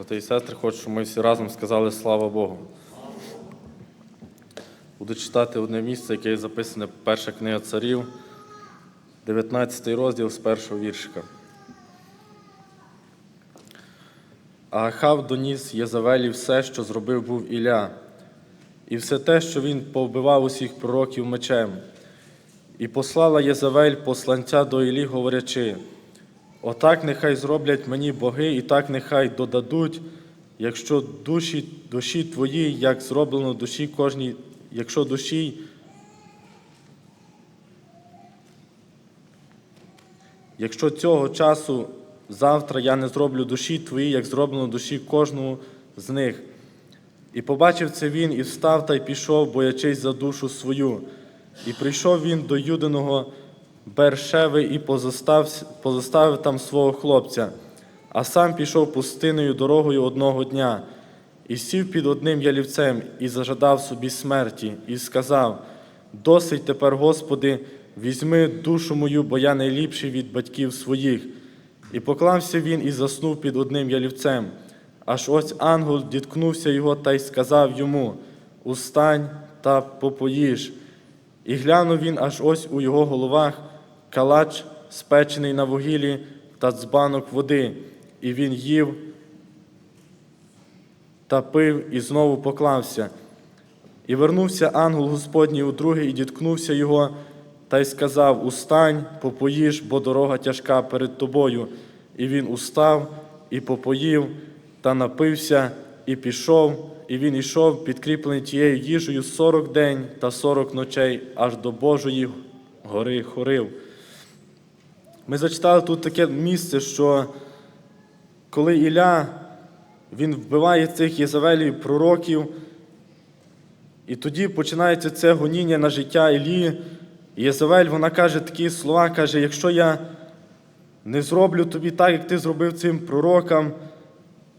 Брати і сестри, хочу, щоб ми всі разом сказали слава Богу. Буду читати одне місце, яке записане перша книга царів, 19 розділ з першого віршика. Ахав доніс Єзавелі все, що зробив був Ілля, і все те, що він повбивав усіх пророків мечем. І послала Єзавель посланця до Іллі, говорячи: Отак нехай зроблять мені боги, і так нехай додадуть, якщо душі, душі твої, як зроблено душі кожній, якщо душі, якщо цього часу завтра я не зроблю душі твої, як зроблено душі кожного з них. І побачив це він, і встав та й пішов, боячись за душу свою. І прийшов він до Юдиного Бершеви і позостав, позоставив там свого хлопця, а сам пішов пустиною дорогою одного дня, і сів під одним ялівцем, і зажадав собі смерті, і сказав: Досить тепер, Господи, візьми душу мою, бо я найліпший від батьків своїх. І поклався він і заснув під одним ялівцем. Аж ось ангел діткнувся його та й сказав йому: Устань та попоїж. І глянув він аж ось у його головах калач, спечений на вугіллі та дзбанок води, і він їв та пив і знову поклався. І вернувся ангел Господній удруге і діткнувся його, та й сказав: Устань, попоїж, бо дорога тяжка перед тобою. І він устав і попоїв, та напився, і пішов, і він ішов, підкріплений тією їжею сорок день та сорок ночей, аж до Божої гори хорив. Ми зачитали тут таке місце, що коли Ілля він вбиває цих Єзавелів пророків, і тоді починається це гоніння на життя Ілії. Єзавель, вона каже такі слова, каже, якщо я не зроблю тобі так, як ти зробив цим пророкам,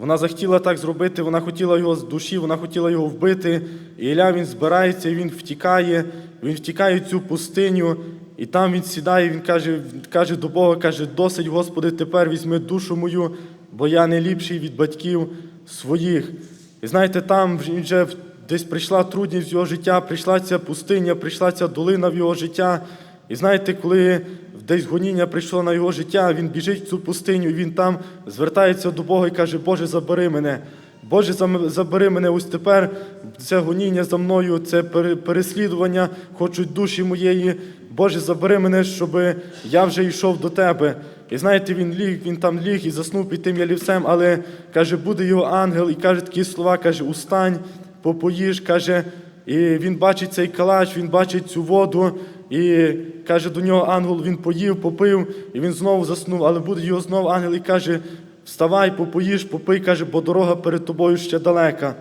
вона захотіла так зробити, вона хотіла його з душі, вона хотіла його вбити. І Ілля він збирається, і він втікає, він втікає в цю пустиню, і там він сідає, він каже, каже до Бога, каже, досить, Господи, тепер візьми душу мою, бо я не ліпший від батьків своїх. І знаєте, там вже десь прийшла трудність в його життя, прийшла ця пустиня, прийшла ця долина в його життя. І знаєте, коли десь гоніння прийшло на його життя, він біжить в цю пустиню, він там звертається до Бога і каже, Боже, забери мене. Боже, забери мене ось тепер. Це гоніння за мною, це переслідування, хочуть душі моєї. Боже, забери мене, щоб я вже йшов до тебе. І знаєте, він ліг, він там ліг і заснув під тим ялівцем, але каже, буде його ангел, і каже такі слова, каже, устань, попоїж, каже, і він бачить цей калач, він бачить цю воду, і каже до нього ангел, він поїв, попив, і він знову заснув, але буде його знову ангел і каже: Вставай, попоїж, попий, каже, бо дорога перед тобою ще далека.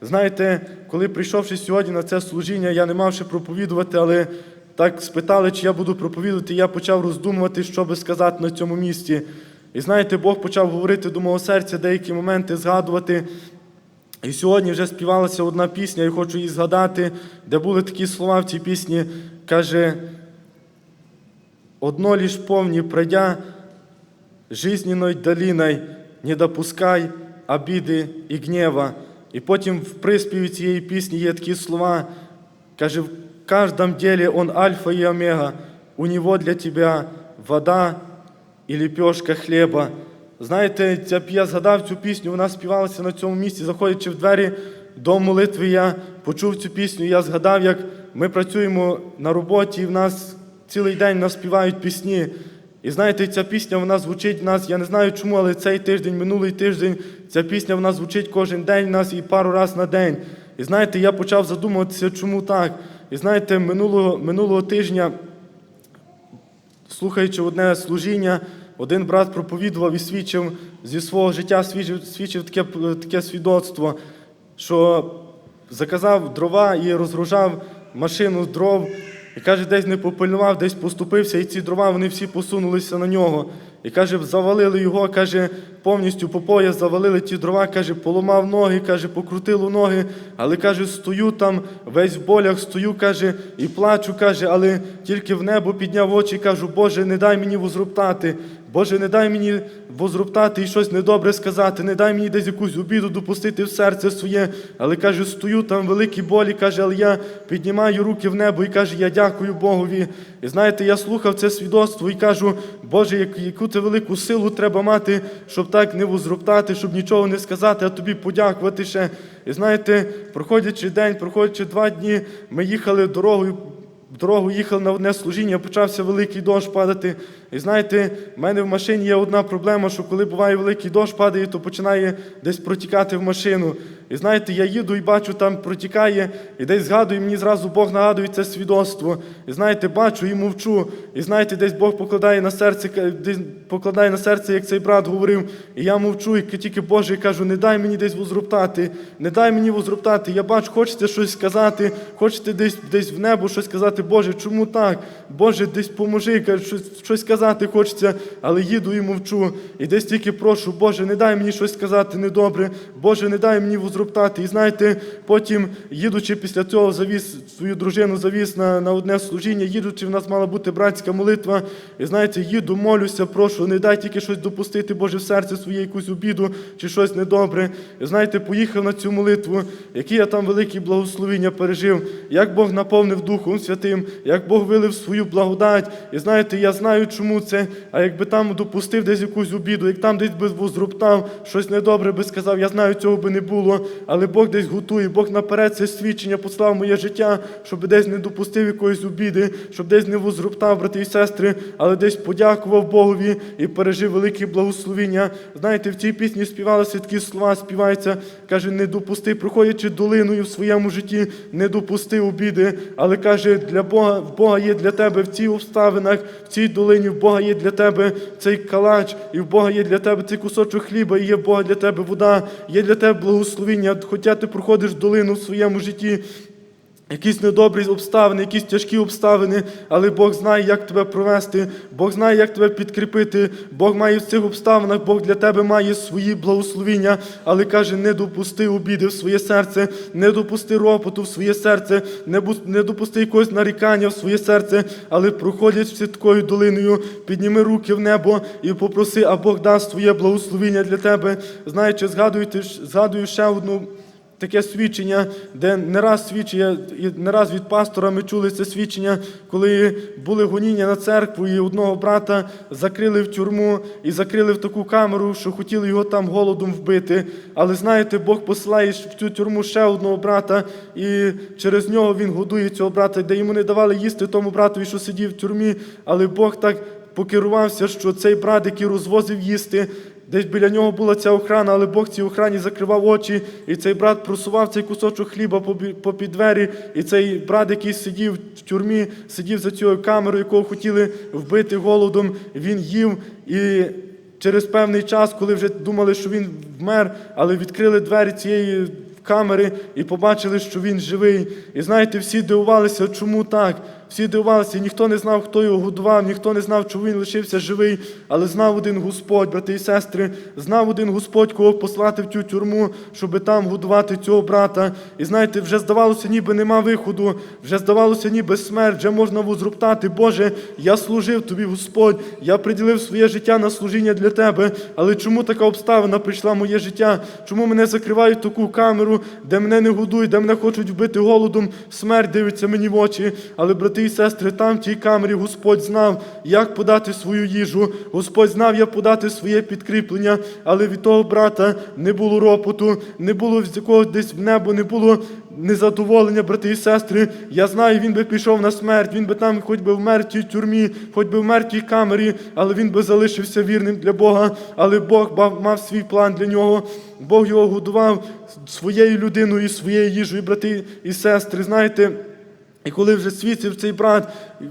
Знаєте, коли прийшовши сьогодні на це служіння, я не мав ще проповідувати, але так спитали, чи я буду проповідувати, і я почав роздумувати, що би сказати на цьому місці. І знаєте, Бог почав говорити до мого серця деякі моменти, згадувати. І сьогодні вже співалася одна пісня, я хочу її згадати, де були такі слова в цій пісні. Каже, одно лиш помни, пройдя жизненной долиной, не допускай обіди і гнєва. І потім в приспіві цієї пісні є такі слова, каже, в каждом деле он альфа и омега, у него для тебя вода і ліпешка хліба. Знаєте, я згадав цю пісню, вона співалася на цьому місці, заходячи в двері до молитви, я почув цю пісню, я згадав, як ми працюємо на роботі, і в нас цілий день нас співають пісні. І знаєте, ця пісня вона звучить в нас, я не знаю чому, але цей тиждень, минулий тиждень, ця пісня вона звучить кожен день в нас і пару разів на день. І знаєте, я почав задумуватися, чому так. І знаєте, минулого, минулого тижня слухаючи одне служіння, один брат проповідував і свідчив зі свого життя, свідчив, свідчив таке, таке свідоцтво, що заказав дрова і розгружав машину дров, і каже, десь не попильнував, десь поступився, і ці дрова вони всі посунулися на нього. І каже, завалили його, каже, повністю по пояс завалили ті дрова, каже, поламав ноги, каже, покрутило ноги, але каже, стою там, весь в болях стою, каже, і плачу, каже, але тільки в небо підняв очі, кажу, Боже, не дай мені возроптати, Боже, не дай мені возроптати і щось недобре сказати, не дай мені десь якусь обіду допустити в серце своє. Але каже, стою там в великій болі, каже, але я піднімаю руки в небо і каже, я дякую Богові. І знаєте, я слухав це свідоцтво і кажу, Боже, яку ти велику силу треба мати, щоб так не возроптати, щоб нічого не сказати, а тобі подякувати ще. І знаєте, проходячи день, проходячи два дні, ми їхали дорогою. Дорогу їхали на одне служіння, почався великий дощ падати. І знаєте, в мене в машині є одна проблема, що коли буває великий дощ падає, то починає десь протікати в машину. І знаєте, я їду і бачу, там протікає, і десь згадую, мені зразу Бог нагадує це свідоцтво. І знаєте, бачу і мовчу. І знаєте, десь Бог покладає на серце, десь покладає на серце, як цей брат говорив. І я мовчу, і тільки Боже і кажу, не дай мені десь возроптати, не дай мені возроптати. Я бачу, хочете щось сказати, хочете десь десь в небо щось сказати, Боже, чому так? Боже, десь поможи, щось, щось сказати хочеться, але їду і мовчу. І десь тільки прошу, Боже, не дай мені щось сказати недобре, Боже, не дай мені возроптати. І знаєте, потім, їдучи після цього, завіз свою дружину, завіз на, на одне служіння, їдучи, в нас мала бути братська молитва. І знаєте, їду, молюся, прошу, не дай тільки щось допустити, Боже, в серце своє, якусь обіду чи щось недобре. І знаєте, поїхав на цю молитву, які я там великі благословіння пережив, як Бог наповнив Духом Святим, як Бог вилив свою благодать. І знаєте, я знаю, чому це. А якби там допустив десь якусь обіду, як там десь би возроптав, щось недобре би сказав, я знаю, цього би не було. Але Бог десь готує, Бог наперед це свідчення послав моє життя, щоб десь не допустив якоїсь обіди, щоб десь не возроптав, брати і сестри, але десь подякував Богові і пережив велике благословіння. Знаєте, в цій пісні співалися такі слова, співається, каже, не допусти, проходячи долиною в своєму житті, не допусти обіди, але каже, для Бога, Бога є для тебе в цих обставинах, в цій долині, в Бога є для тебе цей калач, і в Бога є для тебе цей кусочок хліба, і є в Бога для тебе вода, є для тебе благословіння, хоча ти проходиш долину в своєму житті. Якісь недобрі обставини, якісь тяжкі обставини, але Бог знає, як тебе провести, Бог знає, як тебе підкріпити. Бог має в цих обставинах, Бог для тебе має свої благословіння, але каже: не допусти обіди в своє серце, не допусти ропоту в своє серце, не не допусти якогось нарікання в своє серце, але проходять всі такою долиною, підніми руки в небо і попроси, а Бог дасть своє благословіння для тебе. Згадуйте, згадую ще одну. Таке свідчення, де не раз свідчення, і не раз від пастора ми чули це свідчення, коли були гоніння на церкву, і одного брата закрили в тюрму і закрили в таку камеру, що хотіли його там голодом вбити. Але знаєте, Бог посилає в цю тюрму ще одного брата, і через нього він годує цього брата, де йому не давали їсти тому братові, що сидів в тюрмі, але Бог так покерувався, що цей брат, який розвозив їсти, Десь біля нього була ця охрана, але Бог цій охрані закривав очі, і цей брат просував цей кусочок хліба попі- попід двері, і цей брат, який сидів в тюрмі, сидів за цією камерою, якого хотіли вбити голодом, він їв. І через певний час, коли вже думали, що він вмер, але відкрили двері цієї камери і побачили, що він живий. І знаєте, всі дивувалися, чому так. Всі дивувалися, ніхто не знав, хто його годував, ніхто не знав, чому він лишився живий, але знав один Господь, брати і сестри, знав один Господь, кого послати в цю тюрму, щоб там годувати цього брата. І знаєте, вже здавалося, ніби нема виходу, вже здавалося, ніби смерть, вже можна возроптати. Боже, я служив тобі, Господь, я приділив своє життя на служіння для тебе. Але чому така обставина прийшла в моє життя? Чому мене закривають в таку камеру, де мене не годують, де мене хочуть вбити голодом, смерть дивиться мені в очі. Але, брати і сестри, там в тій камері Господь знав, як подати свою їжу. Господь знав, як подати своє підкріплення, але від того брата не було ропоту, не було якогось десь в небо, не було незадоволення, брати і сестри. Я знаю, він би пішов на смерть, він би там хоч би вмер в тій тюрмі, хоч би вмер в тій камері, але він би залишився вірним для Бога. Але Бог мав свій план для нього. Бог його годував своєю людиною своєю їжею, брати і сестри. Знаєте, і коли вже свідчив цей брат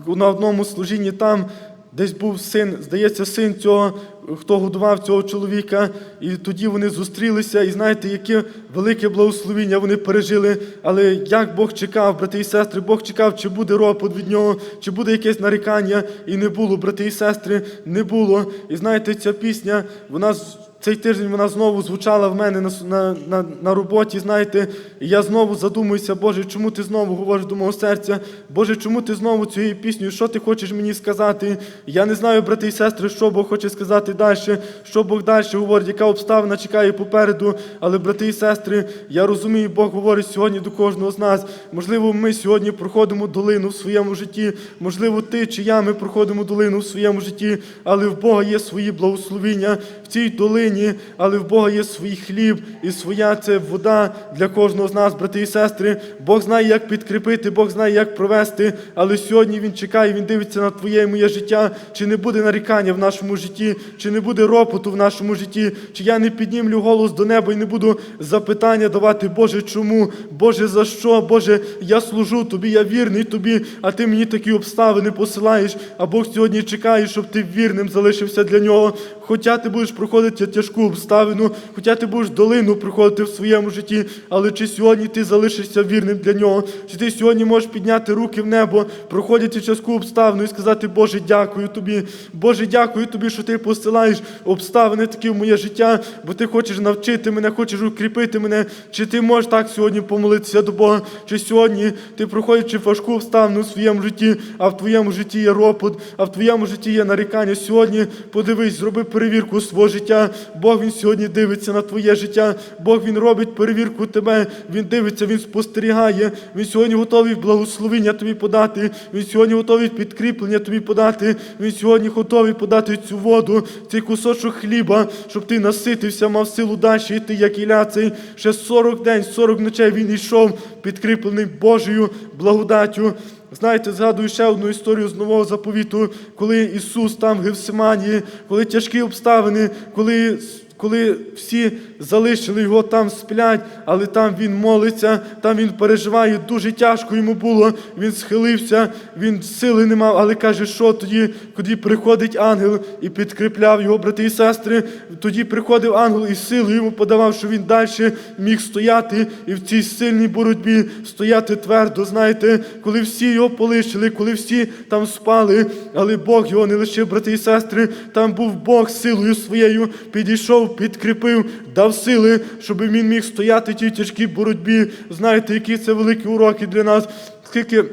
на одному служінні там, десь був син, здається, син цього, хто годував цього чоловіка, і тоді вони зустрілися, і знаєте, яке велике благословіння вони пережили. Але як Бог чекав, брати і сестри, Бог чекав, чи буде ропот від нього, чи буде якесь нарікання, і не було, брати і сестри, не було. І знаєте, ця пісня, вона цей тиждень вона знову звучала в мене на, на, на, роботі. Знаєте, і я знову задумуюся, Боже, чому ти знову говориш до мого серця? Боже, чому ти знову цією піснею? Що ти хочеш мені сказати? Я не знаю, брати і сестри, що Бог хоче сказати далі, що Бог далі говорить, яка обставина чекає попереду. Але, брати і сестри, я розумію, Бог говорить сьогодні до кожного з нас. Можливо, ми сьогодні проходимо долину в своєму житті. Можливо, ти чи я ми проходимо долину в своєму житті, але в Бога є свої благословіння в цій долині, але в Бога є свій хліб і своя це вода для кожного з нас, брати і сестри. Бог знає, як підкріпити, Бог знає, як провести. Але сьогодні Він чекає, Він дивиться на твоє і моє життя. Чи не буде нарікання в нашому житті, чи не буде ропоту в нашому житті, чи я не піднімлю голос до неба і не буду запитання давати, Боже, чому? Боже, за що? Боже, я служу тобі, я вірний тобі, а ти мені такі обставини посилаєш. А Бог сьогодні чекає, щоб ти вірним залишився для нього. Хоча ти будеш проходити тяжку обставину, хоча ти будеш долину проходити в своєму житті, але чи сьогодні ти залишишся вірним для нього? Чи ти сьогодні можеш підняти руки в небо, проходячи тяжку обставину і сказати, Боже, дякую тобі. Боже, дякую тобі, що ти посилаєш обставини такі в моє життя, бо ти хочеш навчити мене, хочеш укріпити мене. Чи ти можеш так сьогодні помолитися до Бога? Чи сьогодні ти проходячи важку обставину в своєму житті, а в твоєму житті є ропот, а в твоєму житті є нарікання? Сьогодні подивись, зроби перевірку свого життя. Бог він сьогодні дивиться на твоє життя. Бог він робить перевірку тебе. Він дивиться, він спостерігає. Він сьогодні готовий благословення тобі подати. Він сьогодні готовий підкріплення тобі подати. Він сьогодні готовий подати цю воду, цей кусочок хліба, щоб ти наситився, мав силу далі йти, як Ілля цей. Ще 40 день, 40 ночей він йшов, підкріплений Божою благодаттю. Знаєте, згадую ще одну історію з нового заповіту, коли Ісус там в Гевсиманії, коли тяжкі обставини, коли, коли всі залишили його там сплять, але там він молиться, там він переживає, дуже тяжко йому було. Він схилився, він сили не мав, але каже, що тоді, коли приходить ангел і підкріпляв його, брати і сестри, тоді приходив ангел і силу йому подавав, що він далі міг стояти і в цій сильній боротьбі стояти твердо. Знаєте, коли всі його полишили, коли всі там спали, але Бог його не лишив, брати і сестри. Там був Бог силою своєю, підійшов, підкріпив, дав сили, щоб він міг стояти в тій тяжкій боротьбі. Знаєте, які це великі уроки для нас. Скільки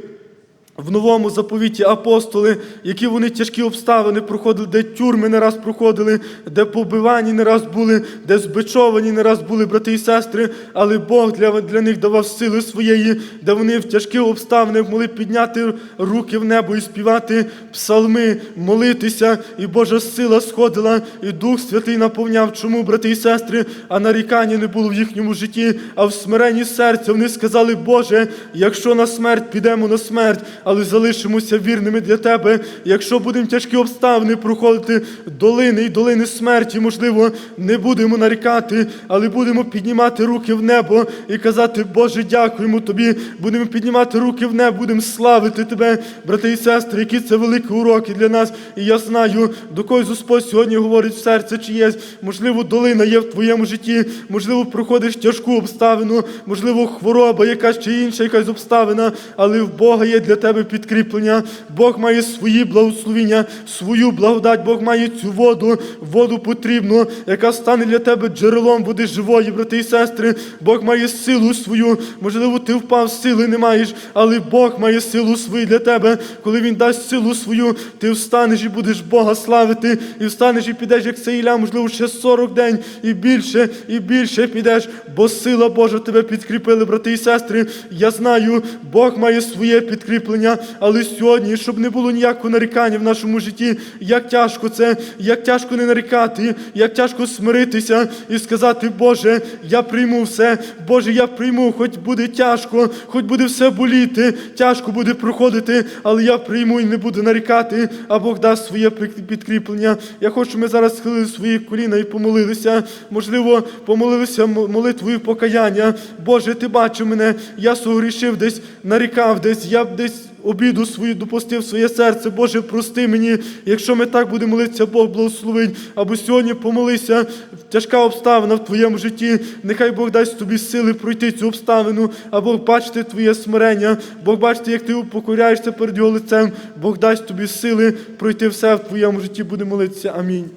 в новому заповіті апостоли, які вони тяжкі обставини проходили, де тюрми не раз проходили, де побивані не раз були, де збичовані не раз були брати і сестри, але Бог для, для них давав сили своєї, де вони в тяжкі обставини могли підняти руки в небо і співати псалми, молитися, і Божа сила сходила, і Дух Святий наповняв. Чому, брати і сестри, а нарікання не було в їхньому житті, а в смиренні серця вони сказали, Боже, якщо на смерть підемо на смерть, але залишимося вірними для Тебе. Якщо будемо тяжкі обставини проходити долини і долини смерті, можливо, не будемо нарікати, але будемо піднімати руки в небо і казати, Боже, дякуємо Тобі. Будемо піднімати руки в небо, будемо славити Тебе, брати і сестри, які це великі уроки для нас. І я знаю, до когось Господь сьогодні говорить в серце, чи є, можливо, долина є в твоєму житті, можливо, проходиш тяжку обставину, можливо, хвороба, якась чи інша якась обставина, але в Бога є для тебе підкріплення. Бог має свої благословіння, свою благодать, Бог має цю воду, воду потрібну, яка стане для тебе джерелом води живої, брати і сестри. Бог має силу свою. Можливо, ти впав, сили не маєш, але Бог має силу свою для тебе. Коли Він дасть силу свою, ти встанеш і будеш Бога славити, і встанеш і підеш, як це Ілля, можливо, ще 40 день і більше, і більше підеш, бо сила Божа тебе підкріпили, брати і сестри. Я знаю, Бог має своє підкріплення, але сьогодні, щоб не було ніякого нарікання в нашому житті, як тяжко це, як тяжко не нарікати, як тяжко смиритися і сказати, Боже, я прийму все, Боже, я прийму, хоч буде тяжко, хоч буде все боліти, тяжко буде проходити, але я прийму і не буду нарікати, а Бог дасть своє під- підкріплення. Я хочу, щоб ми зараз схилили свої коліна і помолилися. Можливо, помолилися молитвою покаяння. Боже, ти бачив мене, я согрішив десь, нарікав десь, я десь обіду свою допустив своє серце. Боже, прости мені, якщо ми так будемо молитися, Бог благословить. Або сьогодні помолися, тяжка обставина в твоєму житті. Нехай Бог дасть тобі сили пройти цю обставину, а Бог бачити твоє смирення, Бог бачити, як ти упокоряєшся перед його лицем. Бог дасть тобі сили пройти все в твоєму житті. Буде молитися. Амінь.